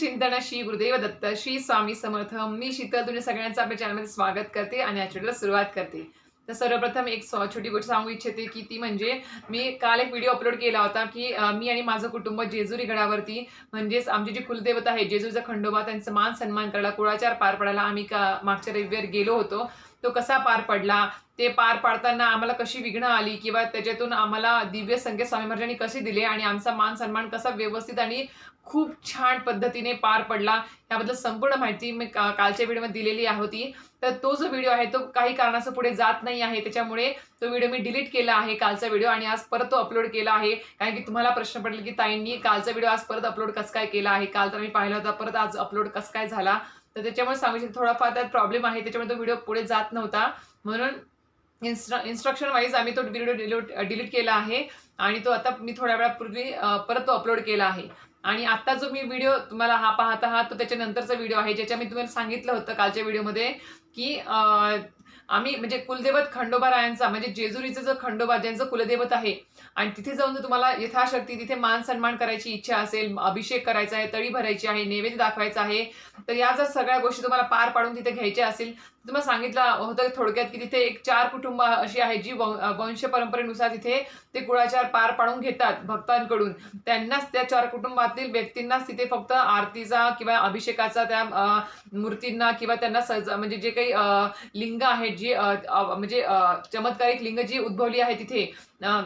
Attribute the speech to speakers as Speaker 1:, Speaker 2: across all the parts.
Speaker 1: चिंतन श्री गुरुदेव दत्त श्री स्वामी समर्थ मी शीतल तुझ्या सगळ्यांचं आपल्या चॅनलमध्ये स्वागत करते आणि आजच्या सुरुवात करते. तर सर्वप्रथम एक स्व- छोटी गोष्ट सांगू इच्छिते की ती म्हणजे मी काल एक व्हिडिओ अपलोड केला होता की मी आणि माझं कुटुंब जेजुरी गडावरती म्हणजेच आमची जी कुलदेवता आहे जेजुरीचा खंडोबा त्यांचा मान सन्मान करायला कुळाचार पार पडायला आम्ही का मागच्या रविवार गेलो होतो. तो कसा पार पडला? ते पार पाडताना आम्हाला कशी विघ्न आली? किंवा त्याच्यातून आम्हाला दिव्य संकेत स्वामी महाराजांनी कसे दिले? आणि आमचा मान सन्मान कसा व्यवस्थित आणि खूप छान पद्धतीने पार पडला? याबद्दल संपूर्ण माहिती मी का- कालच्या व्हिडिओमध्ये दिलेली होती. तर तो जो व्हिडिओ आहे तो काही कारणाचं पुढे जात नाही आहे. त्याच्यामुळे तो व्हिडिओ मी डिलीट केला आहे कालचा व्हिडिओ. आणि आज परत तो अपलोड केला आहे. कारण की तुम्हाला प्रश्न पडला की ताईंनी कालचा व्हिडिओ आज परत अपलोड कसं काय केला आहे? काल तर मी पाहिला होता परत आज अपलोड कसं काय झाला? तर त्याच्यामुळे सांगू थोडाफार त्यात प्रॉब्लेम आहे त्याच्यामुळे तो व्हिडिओ पुढे जात नव्हता. म्हणून इन्स्ट्र इन्स्ट्रक्शन वाईज आम्ही तो व्हिडिओ डिलीट डिलीट केला आहे. आणि तो आता मी थोड्या वेळापूर्वी परत तो अपलोड केला आहे. आणि आत्ता जो मी व्हिडिओ तुम्हाला हा पाहत आहात तो त्याच्यानंतरचा व्हिडिओ आहे ज्याच्या मी तुम्हाला सांगितलं होतं कालच्या व्हिडिओमध्ये की आम्ही म्हणजे कुलदेवत खंडोबा रायांचा म्हणजे जेजुरीचं जो खंडोबा ज्यांचं कुलदैवत आहे आणि तिथे जाऊन जर तुम्हाला यथाशक्ती तिथे मान सन्मान करायची इच्छा असेल अभिषेक करायचा आहे तळी भरायची आहे नैवेद्य दाखवायचा आहे तर या जर सगळ्या गोष्टी तुम्हाला पार पाडून तिथे घ्यायच्या असेल तुम्हाला सांगितलं होतं थोडक्यात की तिथे एक चार कुटुंब अशी आहे जी वंश परंपरेनुसार तिथे ते कुळाचार पार पाडून घेतात भक्तांकडून. त्यांनाच त्या चार कुटुंबातील व्यक्तींनाच तिथे फक्त आरतीचा किंवा अभिषेकाचा त्या मूर्तींना किंवा त्यांना सज म्हणजे जे काही अं, लिंग आहेत जी म्हणजे चमत्कारिक लिंग जी उद्भवली आहे तिथे अं,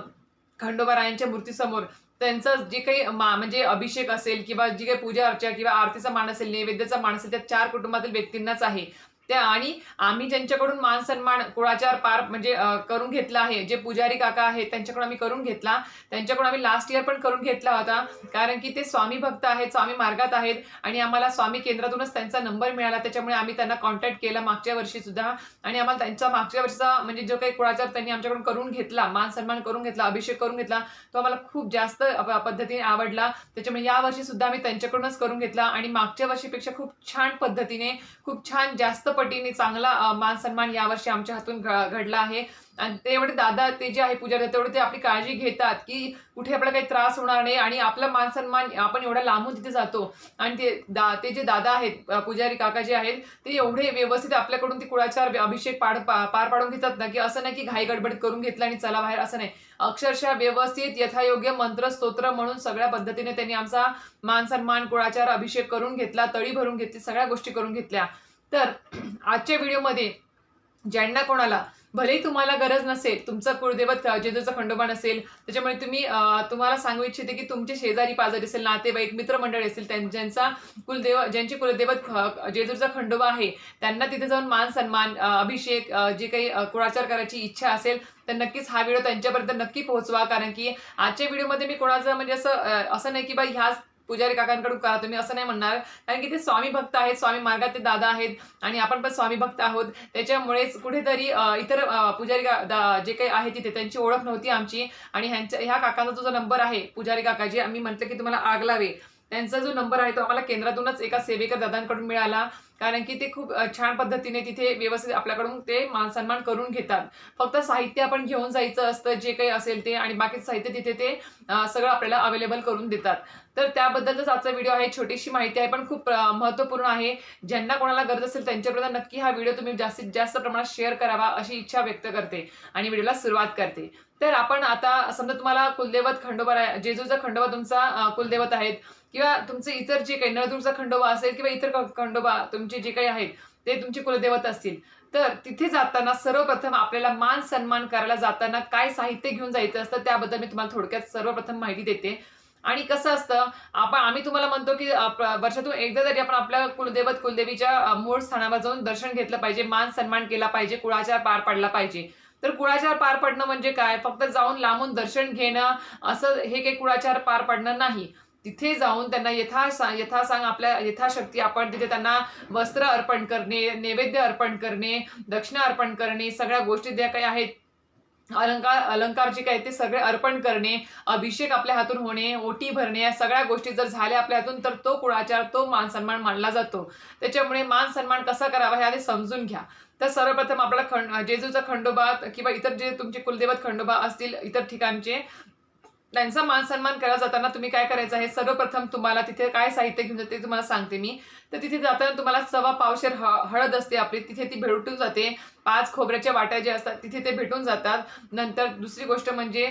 Speaker 1: मूर्तीसमोर त्यांचं जे काही मा म्हणजे अभिषेक असेल किंवा जी काही पूजा अर्चा किंवा आरतीचा मान असेल नैवेद्याचा मान असेल त्या चार कुटुंबातील व्यक्तींनाच आहे. त्या आणि आम्ही ज्यांच्याकडून मान सन्मान कुळाचार पार म्हणजे करून घेतला आहे जे पुजारी काका आहेत त्यांच्याकडून आम्ही करून घेतला. त्यांच्याकडून आम्ही लास्ट इयर पण करून घेतला होता. कारण की ते स्वामी भक्त आहेत स्वामी मार्गात आहेत आणि आम्हाला स्वामी केंद्रातूनच त्यांचा नंबर मिळाला. त्याच्यामुळे आम्ही त्यांना कॉन्टॅक्ट केला मागच्या वर्षी सुद्धा. आणि आम्हाला त्यांचा मागच्या वर्षीचा म्हणजे जो काही कुळाचार त्यांनी आमच्याकडून करून घेतला मान सन्मान करून घेतला अभिषेक करून घेतला तो आम्हाला खूप जास्त पद्धतीने आवडला. त्याच्यामुळे यावर्षी सुद्धा आम्ही त्यांच्याकडूनच करून घेतला. आणि मागच्या वर्षीपेक्षा खूप छान पद्धतीने खूप छान जास्त पटीने चांगला मान सन्मान यावर्षी आमच्या हातून घडला आहे. आणि तेवढे दादा ते जे आहे पूजा तेवढे ते आपली काळजी घेतात की कुठे आपला काही त्रास होणार नाही आणि आपला मान सन्मान आपण एवढा लांबून तिथे जातो. आणि ते दा ते जे दादा आहेत पुजारी काका जे आहेत ते एवढे व्यवस्थित आपल्याकडून ते कुळाचार अभिषेक पाड पा- पार पाडून घेतात ना की असं नाही की घाई गडबड करून घेतलं आणि चला बाहेर असं नाही. अक्षरशः व्यवस्थित यथायोग्य मंत्र स्तोत्र म्हणून सगळ्या पद्धतीने त्यांनी आमचा मान सन्मान कुळाचार अभिषेक करून घेतला तळी भरून घेतली सगळ्या गोष्टी करून घेतल्या. तर आजच्या व्हिडिओमध्ये ज्यांना कोणाला भलेही तुम्हाला गरज नसेल तुमचं कुळदेवत जेजूचा खंडोबा नसेल त्याच्यामुळे तुम्ही तुम्हाला सांगू इच्छिते की तुमचे शेजारी पाजारी असेल नातेवाईक मित्रमंडळी असेल त्यां- ज्यांचा कुलदेव ज्यांची कुलदेवत जेजूरचा खंडोबा आहे त्यांना तिथे जाऊन मान सन्मान अभिषेक जे काही कुळाचार करायची इच्छा असेल तर नक्कीच हा व्हिडिओ त्यांच्यापर्यंत नक्की पोहोचवा. कारण की आजच्या व्हिडिओमध्ये मी कोणाचं म्हणजे असं असं नाही की बाई ह्याच पुजारी काकांकडून करा तुम्ही असं नाही म्हणणार. कारण की ते स्वामी भक्त आहेत स्वामी मार्गात ते दादा आहेत आणि आपण पण स्वामी भक्त आहोत. त्याच्यामुळेच कुठेतरी इतर पुजारी जे काही आहे तिथे त्यांची ओळख नव्हती आमची. आणि ह्यांच्या ह्या काकांचा जो नंबर आहे पुजारी काका जे आम्ही म्हटलं की तुम्हाला आग लावे त्यांचा जो नंबर आहे तो आम्हाला केंद्रातूनच एका सेवेकर दादांकडून मिळाला. कारण की ते खूप छान पद्धतीने तिथे व्यवस्थित आपल्याकडून ते मान सन्मान करून घेतात. फक्त साहित्य आपण घेऊन जायचं असतं जे काही असेल ते आणि बाकीचं साहित्य तिथे ते सगळं आपल्याला अवेलेबल करून देतात. तर त्याबद्दलच आजचा व्हिडिओ आहे. छोटीशी माहिती आहे पण खूप महत्त्वपूर्ण आहे. ज्यांना कोणाला गरज असेल त्यांच्यापर्यंत नक्की हा व्हिडिओ तुम्ही जास्तीत जास्त प्रमाणात शेअर करावा अशी इच्छा व्यक्त करते आणि व्हिडिओला सुरुवात करते. तर आपण आता समजा तुम्हाला कुलदेवत खंडोबा जेजूचा खंडोबा तुमचा कुलदेवत आहेत किंवा तुमचे इतर जे काही नळदूरचा खंडोबा असेल किंवा इतर खंडोबा तुमचे जे काही आहेत ते तुमचे कुलदेवत असतील. तर तिथे जाताना सर्वप्रथम आपल्याला मान सन्मान करायला जाताना काय साहित्य घेऊन जायचं असतं त्याबद्दल मी तुम्हाला थोडक्यात सर्वप्रथम माहिती देते. आणि कसं असतं आपण आम्ही तुम्हाला म्हणतो की वर्षातून एकदा तरी आपण आपल्या कुलदेवत कुलदेवीच्या मूळ स्थानावर जाऊन दर्शन घेतलं पाहिजे मान सन्मान केला पाहिजे कुळाचार पार पाडला पाहिजे. तर कुळाचार पार पडणं म्हणजे काय? फक्त जाऊन लांबून दर्शन घेणं असं हे काही कुळाचार पार पडणं नाही. तिथे जाऊन त्यांना यथा यथासांग आपल्या यथाशक्ती आपण तिथे त्यांना वस्त्र अर्पण करणे नैवेद्य अर्पण करणे दक्षिणा अर्पण करणे सगळ्या गोष्टी ज्या काही आहेत अलंकार अलंकार जे काय ते सगळे अर्पण करणे अभिषेक आपल्या हातून होणे ओटी भरणे या सगळ्या गोष्टी जर झाल्या आपल्या हातून तर तो कुळाचार तो मान सन्मान मानला जातो. त्याच्यामुळे मान सन्मान कसा करावा हे आधी समजून घ्या. तर सर्वप्रथम आपला खंड जेजूचा खंडोबा किंवा इतर जे तुमचे कुलदेवत खंडोबा असतील इतर ठिकाणचे त्यांचा मान सन्मान करायला जाताना तुम्ही काय करायचं आहे? सर्वप्रथम तुम्हाला तिथे काय साहित्य घेऊन जाते ते तुम्हाला सांगते मी. तर तिथे जाताना तुम्हाला सव्वा पावशेर ह हळद असते आपली. तिथे ती भेटून जाते. पाच खोबऱ्याच्या वाट्या ज्या असतात तिथे ते भेटून जातात. नंतर दुसरी गोष्ट म्हणजे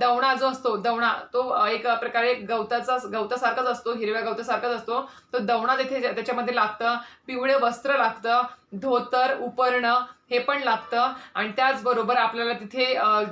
Speaker 1: दवणा जो असतो दवणा तो एक प्रकारे गवताचा गवतासारखाच असतो हिरव्या गवतासारखाच असतो. तो दवणा तिथे त्याच्यामध्ये लागतं. पिवळे वस्त्र लागतं. धोतर उपरणं हे पण लागतं. आणि त्याचबरोबर आपल्याला तिथे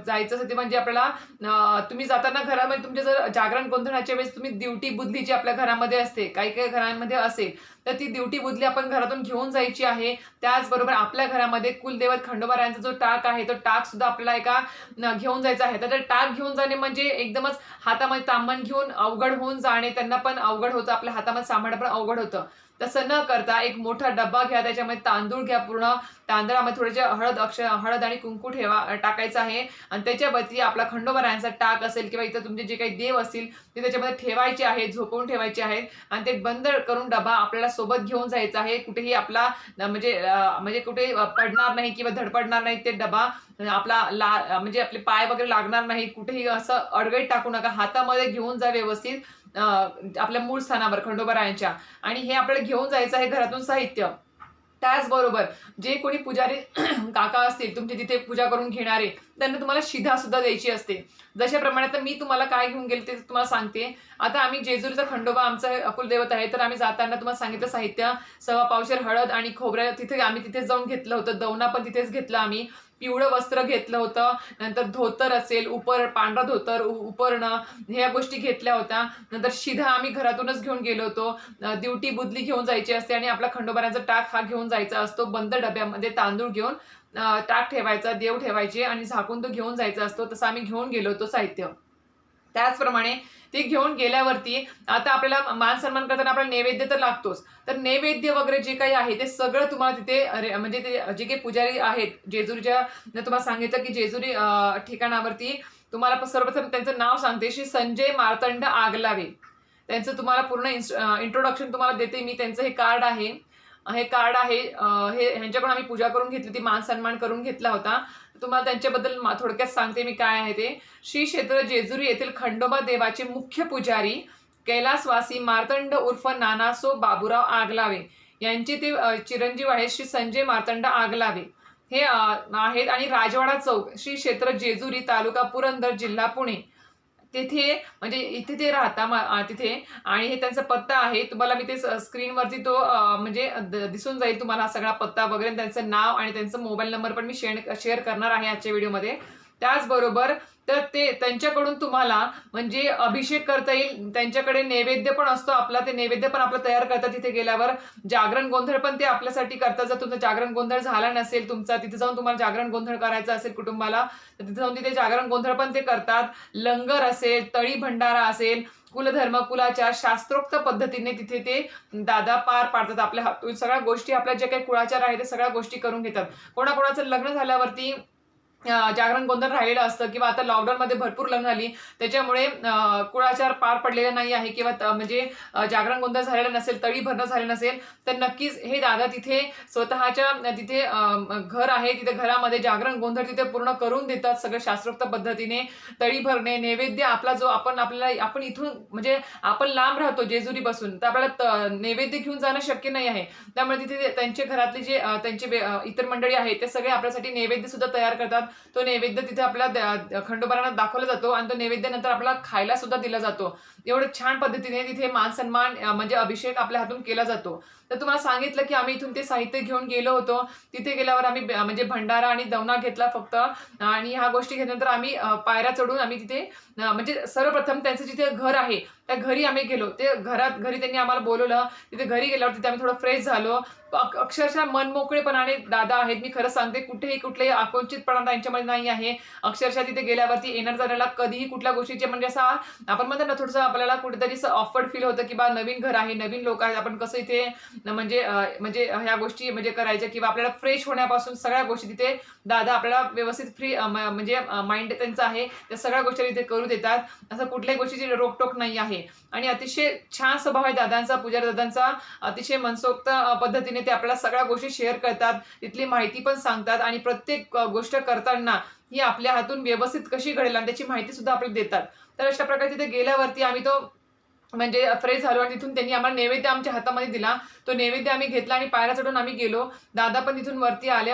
Speaker 1: जायचं असं ते म्हणजे आपल्याला तुम्ही जाताना घरामध्ये तुमचे जर जागरण गोंधळाच्या वेळेस तुम्ही दिवटी बुदली जी आपल्या घरामध्ये असते काही काही घरांमध्ये असेल तर ती दिवटी बुदली आपण घरातून घेऊन जायची आहे. त्याचबरोबर आपल्या घरामध्ये कुलदेवत खंडोबारायांचा जो टाक आहे तो टाक सुद्धा आपल्याला एका घेऊन जायचा आहे. तर टाक घेऊन जाणे म्हणजे एकदमच हातामध्ये तांबण घेऊन अवघड होऊन जाणे. त्यांना पण अवघड होतं आपल्या हातामध्ये सांभाळणं पण अवघड होतं. तसं न करता एक मोठा डब्बा घ्या त्याच्यामध्ये तांदूळ घ्या पूर्ण. तांदळामध्ये थोडेसे हळद अक्ष हळद आणि कुंकू ठेवा टाकायचं आहे. आणि त्याच्यावरती आपला खंडोबरायांचा टाक असेल किंवा इथं तुमचे जे काही देव असतील ते त्याच्यामध्ये ठेवायचे आहेत झोपवून ठेवायचे आहेत. आणि ते बंद करून डबा आपल्याला सोबत घेऊन जायचा आहे. कुठेही आपला म्हणजे म्हणजे कुठे पडणार नाही किंवा धडपडणार नाही ते डबा. आपला ला म्हणजे आपले पाय वगैरे लागणार नाही. कुठेही असं अडगळीत टाकू नका. हातामध्ये घेऊन जा व्यवस्थित. आपल्या मूळ स्थानावर खंडोबरायांच्या. आणि हे आपल्याला घेऊन जायचं आहे घरातून साहित्य. त्याचबरोबर जे कोणी पुजारी काका असतील तुमचे तिथे पूजा करून घेणारे त्यांना तुम्हाला शिधा सुद्धा द्यायची असते. जशाप्रमाणे आता मी तुम्हाला काय घेऊन गेले ते तुम्हाला सांगते. आता आम्ही जेजुरीचा खंडोबा आमचा अकुलदेवत आहे तर आम्ही जाताना तुम्हाला सांगितलं साहित्य सव्वा पावशेर हळद आणि खोबऱ्या तिथे आम्ही तिथेच जाऊन घेतलं होतं. दवना पण तिथेच घेतलं आम्ही. पिवळं वस्त्र घेतलं होतं. नंतर धोतर असेल उपर पांढरा धोतर उपरणं ह्या गोष्टी घेतल्या होत्या. नंतर शिधा आम्ही घरातूनच घेऊन गेलो होतो. दिवटी बुदली घेऊन जायची असते आणि आपला खंडोबाऱ्यांचा टाक हा घेऊन जायचा असतो. बंद डब्यामध्ये तांदूळ घेऊन टाक ठेवायचा देव ठेवायचे आणि झाकून तो घेऊन जायचा असतो. तसं आम्ही घेऊन गेलो होतो साहित्य. त्याचप्रमाणे ते घेऊन गेल्यावरती आता आपल्याला मान सन्मान करताना आपल्याला नैवेद्य तर लागतोच. तर नैवेद्य वगैरे जे काही आहे ते सगळं तुम्हाला तिथे म्हणजे ते जे काही पुजारी आहेत जेजुरीच्या तुम्हाला सांगितलं की जेजुरी ठिकाणावरती तुम्हाला सर्वप्रथम त्यांचं नाव सांगते. श्री संजय मार्तंड आगलावे. त्यांचं तुम्हाला पूर्ण इंट्रोडक्शन तुम्हाला देते. मी त्यांचं हे कार्ड आहे. हे कार्ड आहे हे ह्यांच्याकडून आम्ही पूजा करून घेतली ती मान सन्मान करून घेतला होता. तुम्हाला त्यांच्याबद्दल मा- थोडक्यात सांगते मी काय आहे ते. श्री क्षेत्र जेजुरी येथील खंडोबा देवाचे मुख्य पुजारी कैलासवासी मार्तंड उर्फ नानासो बाबुराव आगलावे. यांचे ते चिरंजीव आहेत श्री संजय मार्तंड आगलावे. हे आहेत आणि राजवाडा चौक श्री क्षेत्र जेजुरी तालुका पुरंदर जिल्हा पुणे. तेथे म्हणजे इथे ते राहता तिथे. आणि हे त्यांचा पत्ता आहे. तुम्हाला मी ते स्क्रीनवरती तो म्हणजे दिसून जाईल तुम्हाला सगळा पत्ता वगैरे. त्यांचं नाव आणि त्यांचं मोबाईल नंबर पण मी शेअर शेअर करणार आहे आजच्या व्हिडिओमध्ये. त्याचबरोबर तर ते त्यांच्याकडून तुम्हाला म्हणजे अभिषेक करता येईल. त्यांच्याकडे नैवेद्य पण असतो आपला. ते नैवेद्य पण आपलं तयार करतात तिथे गेल्यावर. जागरण गोंधळ पण ते आपल्यासाठी करतात. जर तुमचा जागरण गोंधळ झाला नसेल तुमचा तिथे जाऊन तुम्हाला जागरण गोंधळ करायचा असेल कुटुंबाला तर तिथे जाऊन तिथे जागरण गोंधळ पण ते करतात. लंगर असेल तळी भंडारा असेल कुलधर्म कुलाचार शास्त्रोक्त पद्धतीने तिथे ते दादा पार पाडतात. आपल्या सगळ्या गोष्टी आपल्या ज्या काही कुळाचार आहे ते सगळ्या गोष्टी करून घेतात. कोणाकोणाचं लग्न झाल्यावरती जागरण गोंधळ राहिलेलं असतं किंवा आता लॉकडाऊनमध्ये भरपूर लग्न झाली. त्याच्यामुळे कुळाचार पार पडलेला नाही आहे किंवा त- म्हणजे जागरण गोंधळ झालेला नसेल तळी भरणं झालं नसेल तर नक्कीच हे दादा तिथे स्वतःच्या तिथे घर आहे तिथे घरामध्ये जागरण गोंधळ तिथे पूर्ण करून देतात सगळं शास्त्रोक्त पद्धतीने. तळी भरणे नैवेद्य आपला जो आपण आपल्याला आपण इथून म्हणजे आपण लांब राहतो जेजुरी बसून तर आपल्याला त- नैवेद्य घेऊन जाणं शक्य नाही आहे. त्यामुळे तिथे ते- त्यांचे घरातले जे त्यांचे इतर मंडळी आहेत ते सगळे आपल्यासाठी नैवेद्य सुद्धा तयार करतात. तो नैवेद्य तिथे आपल्या खंडोबरांना खंडोबारांना दाखवला जातो आणि तो नैवेद्य नंतर आपल्याला खायला सुद्धा दिला जातो. एवढं छान पद्धतीने तिथे मान सन्मान म्हणजे अभिषेक आपल्या हातून केला जातो. तर तुम्हाला सांगितलं की आम्ही इथून ते साहित्य घेऊन गेलो होतो. तिथे गेल्यावर आम्ही म्हणजे भंडारा आणि दवना घेतला फक्त. आणि ह्या गोष्टी घेतल्यानंतर आम्ही पायऱ्या चढून आम्ही तिथे म्हणजे सर्वप्रथम त्यांचं जिथे घर आहे त्या घरी आम्ही गेलो. ते घरात घरी त्यांनी आम्हाला बोलवलं. तिथे घरी गेल्यावर तिथे आम्ही थोडं फ्रेश झालो. अक्षरशः मनमोकळेपणाने दादा आहेत. मी खरं सांगते कुठेही कुठलेही आकुंचितपणा त्यांच्यामध्ये नाही आहे. अक्षरशः तिथे गेल्यावरती येणार जाण्याला कधीही कुठल्या गोष्टीचे म्हणजे असा आपण म्हणतो ना थोडंसं आपल्याला कुठेतरी असं ऑफर्ड फील होतं की बा नवीन घर आहे नवीन लोक आहेत. आपण कसं इथे म्हणजे म्हणजे ह्या गोष्टी म्हणजे करायच्या किंवा आपल्याला फ्रेश होण्यापासून सगळ्या गोष्टी तिथे दादा आपल्याला व्यवस्थित फ्री म्हणजे माइंड त्यांचं आहे त्या सगळ्या गोष्टी तिथे करू देतात. असं कुठल्याही गोष्टीची रोकटोक नाही आहे. आणि अतिशय छान स्वभाव आहे दादांचा पुजारी दादांचा. अतिशय मनसोक्त पद्धतीने ते आपल्याला सगळ्या गोष्टी शेअर करतात. तिथली माहिती पण सांगतात आणि प्रत्येक गोष्ट करताना ही आपल्या हातून व्यवस्थित कशी घडेल आणि त्याची माहिती सुद्धा आपल्याला देतात. तर अशा प्रकारे तिथे गेल्यावरती आम्ही तो म्हणजे फ्रेश झालो आणि तिथून त्यांनी आम्हाला नैवेद्य आमच्या हातामध्ये दिला. तो नैवेद्य आम्ही घेतला आणि पायऱ्या चढून आम्ही गेलो. दादा पण तिथून वरती आले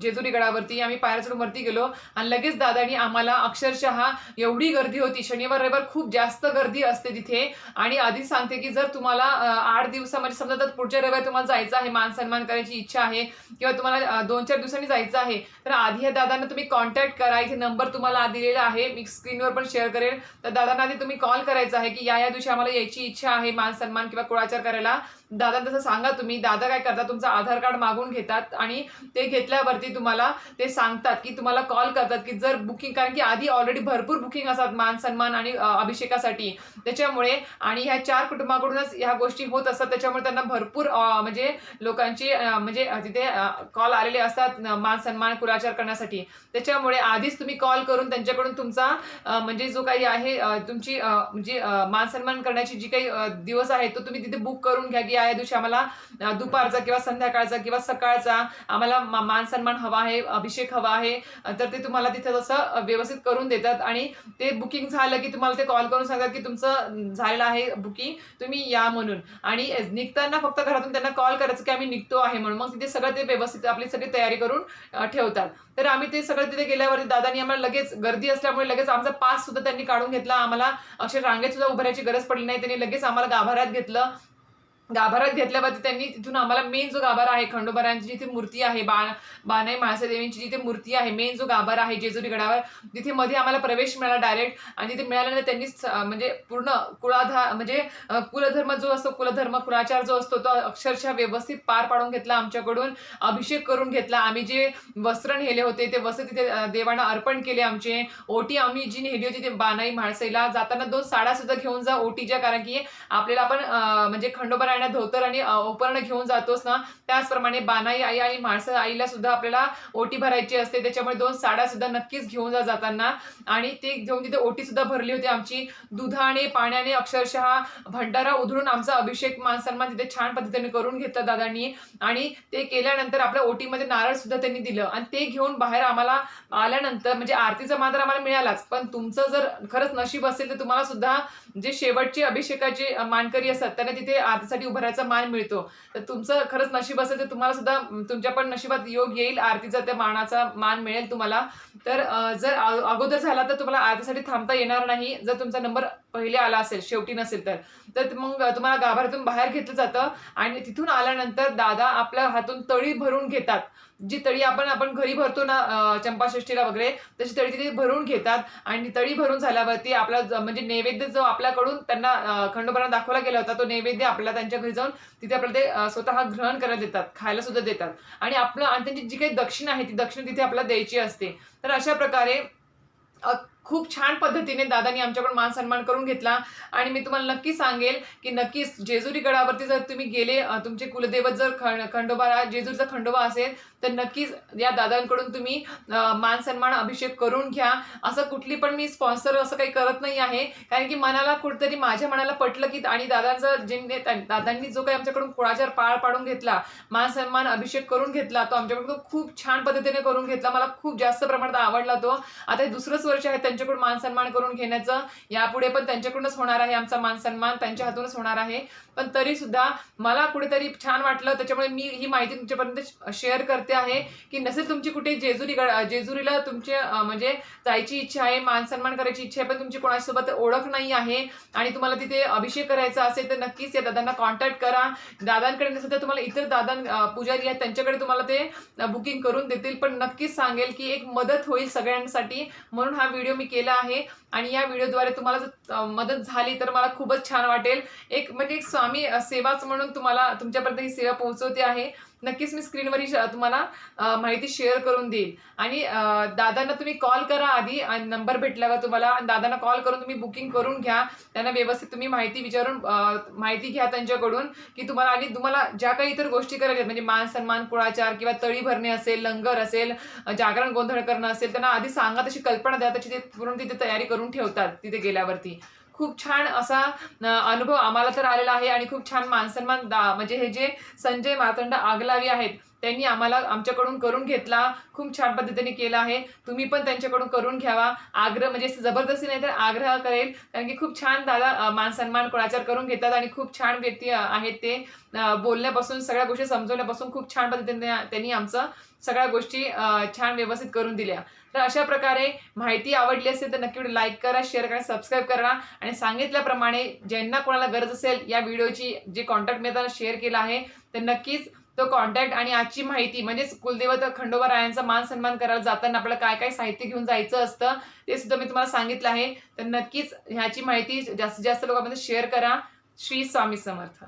Speaker 1: जेजुरी गडावरती. आम्ही पायऱ्या चढून वरती गेलो आणि लगेच दादानी आम्हाला अक्षरशः एवढी गर्दी होती. शनिवार रविवार खूप जास्त गर्दी असते तिथे. आणि आधीच सांगते की जर तुम्हाला आठ दिवसामध्ये समजा तर पुढच्या रविवार तुम्हाला जायचं आहे मान सन्मान करायची इच्छा आहे किंवा तुम्हाला दोन चार दिवसांनी जायचं आहे तर आधी या दादांना तुम्ही कॉन्टॅक्ट करा. इथे नंबर तुम्हाला दिलेला आहे. मी स्क्रीनवर पण शेअर करेल. तर दादांना आधी तुम्ही कॉल करायचा आहे की या या दिवशी आम्हाला यायची इच्छा आहे मान सन्मान किंवा कुळाचार करायला दादा तसं सांगा तुम्ही. दादा काय करतात तुमचं आधार कार्ड मागून घेतात आणि ते घेतल्यावरती तुम्हाला ते सांगतात की तुम्हाला कॉल करतात की जर बुकिंग कारण की आधी ऑलरेडी भरपूर बुकिंग असतात मान सन्मान आणि अभिषेकासाठी. त्याच्यामुळे आणि ह्या चार कुटुंबाकडूनच ह्या गोष्टी होत असतात. त्याच्यामुळे त्यांना भरपूर म्हणजे लोकांची म्हणजे तिथे कॉल आलेले असतात मान सन्मान कुलाचार करण्यासाठी. त्याच्यामुळे आधीच तुम्ही कॉल करून त्यांच्याकडून तुमचा म्हणजे जो काही आहे तुमची म्हणजे मान सन्मान करण्याची जी काही दिवस आहे तो तुम्ही तिथे बुक करून घ्या की या या दिवशी आम्हाला दुपारचा किंवा संध्याकाळचा किंवा सकाळचा आम्हाला मान सन्मान हवा आहे अभिषेक हवा आहे तर ते तुम्हाला तिथे तसं व्यवस्थित करून देतात. आणि ते बुकिंग झालं की तुम्हाला ते कॉल करून सांगतात की तुमचं झालेलं आहे बुकिंग तुम्ही या म्हणून. आणि निघताना फक्त घरातून त्यांना कॉल करायचं की आम्ही निघतो आहे म्हणून. मग तिथे सगळं ते व्यवस्थित आपली सगळी तयारी करून ठेवतात. तर आम्ही ते सगळं तिथे गेल्यावरती दादानी आम्हाला लगेच गर्दी असल्यामुळे लगेच आमचा पास सुद्धा त्यांनी काढून घेतला. आम्हाला अक्षर रांगेत सुद्धा उभारायची गरज पडली नाही. त्यांनी लगेच आम्हाला गाभाऱ्यात घेतलं. गाभाऱ्यात घेतल्यावरती त्यांनी तिथून आम्हाला मेन जो गाभारा आहे खंडोबारांची जिथे मूर्ती आहे बाण बानाई माळसादेवींची जिथे मूर्ती आहे मेन जो गाभारा आहे जेजुरी गडावर तिथे मध्ये आम्हाला प्रवेश मिळाला डायरेक्ट आणि तिथे मिळाल्यानंतर त्यांनी म्हणजे पूर्ण कुळाधार म्हणजे कुलधर्म जो असतो कुलधर्म कुलाचार जो असतो तो अक्षरशः व्यवस्थित पार पाडून घेतला आमच्याकडून अभिषेक करून घेतला. आम्ही जे वस्त्र नेले होते ते वस्त्र तिथे देवांना अर्पण केले आमचे. ओटी आम्ही जी नेली होती ते बाणाई म्हाळसाईला जाताना दोन साड्या सुद्धा घेऊन जा ओटीच्या कारण की आपल्याला आपण म्हणजे खंडोबा आणि धोतर आणि उपरणं घेऊन जातोस ना त्याचप्रमाणे बानाई आई आणि माणसं आईला सुद्धा आपल्याला ओटी भरायची असते. त्याच्यामुळे दोन साड्या सुद्धा नक्कीच घेऊन जा जाताना. आणि ते घेऊन तिथे ओटी सुद्धा भरली होती आमची. दुधाने पाण्याने अक्षरशः भंडारा उधळून आमचा अभिषेक मान सन्मान तिथे छान पद्धतीने करून घेतला दादांनी. आणि ते केल्यानंतर आपल्या ओटीमध्ये नारळ सुद्धा त्यांनी दिलं. आणि ते घेऊन बाहेर आम्हाला आल्यानंतर म्हणजे आरतीचा मान तर आम्हाला मिळालाच. पण तुमचं जर खरंच नशीब असेल तर तुम्हाला सुद्धा जे शेवटचे अभिषेकाचे मानकरी असतात त्यांना तिथे आरतीसाठी उभारायचा मान मिळतो. तर तुमचं खरंच नशीब असेल तर तुम्हाला सुद्धा तुमच्या पण नशिबात योग येईल आरतीचा त्या मानाचा मान मिळेल तुम्हाला. तर जर अगोदर झाला तर तुम्हाला आरतीसाठी थांबता येणार नाही. जर तुमचा नंबर पहिले आला असेल शेवटी नसेल तर. तर मग तुम्हाला गाभाऱ्यातून बाहेर घेतलं जातं आणि तिथून आल्यानंतर दादा आपल्या हातून तळी भरून घेतात. जी तळी आपण आपण घरी भरतो ना चंपाषष्ठीला वगैरे तशी तळी तिथे भरून घेतात आणि तळी भरून झाल्यावरती आपला म्हणजे नैवेद्य जो आपल्याकडून त्यांना खंडोबांना दाखवला गेला होता तो नैवेद्य आपल्याला त्यांच्या घरी जाऊन तिथे आपल्याला ते स्वतः ग्रहण करायला देतात खायला सुद्धा देतात. आणि आपलं आणि त्यांची जी काही दक्षिण आहे ती दक्षिण तिथे आपल्याला द्यायची असते. तर अशा प्रकारे खूप छान पद्धतीने दादानी आमच्याकडून मान सन्मान करून घेतला. आणि मी तुम्हाला नक्की सांगेल की नक्कीच जेजुरी गडावरती जर तुम्ही गेले तुमचे कुलदैवत जर खंड खंडोबा जेजूरचा खंडोबा असेल तर नक्कीच या दादांकडून तुम्ही मान सन्मान अभिषेक करून घ्या. असं कुठली पण मी स्पॉन्सर असं काही करत नाही आहे. कारण की मनाला कुठेतरी माझ्या मनाला पटलं की आणि दादांचं जे दादांनी जो काही आमच्याकडून कुळाचार पाळ पाडून घेतला मान सन्मान अभिषेक करून घेतला तो आमच्याकडून खूप छान पद्धतीने करून घेतला. मला खूप जास्त प्रमाणात आवडला तो. आता हे दुसरंच वर्ष आहे त्यांच्याकडून मानसन्मान करून घेण्याचं यापुढे पण त्यांच्याकडूनच होणार आहे आमचा मान सन्मान त्यांच्या हातूनच होणार आहे. पण तरी सुद्धा मला कुठेतरी छान वाटलं. त्याच्यामुळे मी ही माहिती तुमच्यापर्यंत शेअर करते आहे की नसेल तुमची कुठे जेजुरी जेजुरीला तुमचे म्हणजे जायची इच्छा आहे मान सन्मान करायची इच्छा आहे पण तुमची कोणासोबत ओळख नाही आहे आणि तुम्हाला तिथे अभिषेक करायचा असेल तर नक्कीच या दादांना कॉन्टॅक्ट करा. दादांकडे नसेल तर तुम्हाला इतर दादा पुजारी आहेत त्यांच्याकडे तुम्हाला ते बुकिंग करून देतील. पण नक्कीच सांगेल की एक मदत होईल सगळ्यांसाठी. म्हणून हा व्हिडिओ मी केलं आहे आणि या व्हिडिओद्वारे तुम्हाला जर मदत झाली तर मला खूपच छान वाटेल. एक म्हणजे एक स्वामी सेवाच म्हणून तुम्हाला तुमच्यापर्यंत ही सेवा पोहोचवते आहे. नक्कीच मी स्क्रीनवरही तुम्हाला माहिती शेअर करून देईल. आणि दादांना तुम्ही कॉल करा आधी आणि नंबर भेटल्यावर तुम्हाला दादांना कॉल करून तुम्ही बुकिंग करून घ्या. त्यांना व्यवस्थित तुम्ही माहिती विचारून माहिती घ्या त्यांच्याकडून की तुम्हाला आणि तुम्हाला ज्या काही इतर गोष्टी करायच्या आहेत, म्हणजे मान सन्मान कुळाचार किंवा तळी भरणे असेल लंगर असेल जागरण गोंधळ करणं असेल त्यांना आधी सांगा तशी कल्पना द्या त्याची ते पूर्ण तिथे तयारी करून ठेवतात तिथे गेल्यावरती. खूप छान असा अनुभव आम्हाला तर आलेला आहे आणि खूप छान मानसन्मान दा म्हणजे हे जे संजय मातंड आगलावी आहेत त्यांनी आम्हाला आमच्याकडून करून घेतला. खूप छान पद्धतीने केला आहे. तुम्ही पण त्यांच्याकडून करून घ्यावा. आग्रह म्हणजे जबरदस्ती नाही तर आग्रह करेल. कारण की खूप छान दादा मान सन्मान कुळाचार करून घेतात आणि खूप छान व्यक्ती आहेत ते. बोलण्यापासून सगळ्या गोष्टी समजवण्यापासून खूप छान पद्धतीने त्यांनी आमचं सगळ्या गोष्टी छान व्यवस्थित करून दिल्या. तर अशा प्रकारे माहिती आवडली असेल तर नक्की लाईक करा शेअर करा सबस्क्राईब करा आणि सांगितल्याप्रमाणे ज्यांना कोणाला गरज असेल या व्हिडिओची जे कॉन्टॅक्ट मी आता शेअर केला आहे तर नक्कीच तो कॉन्टॅक्ट आणि आजची माहिती म्हणजेच कुलदेवत खंडोबा रायांचा मान सन्मान करायला जाताना आपल्याला काय काय साहित्य घेऊन जायचं असतं ते सुद्धा मी तुम्हाला सांगितलं आहे. तर नक्कीच ह्याची माहिती जास्तीत जास्त लोकांमध्ये शेअर करा. श्री स्वामी समर्थ.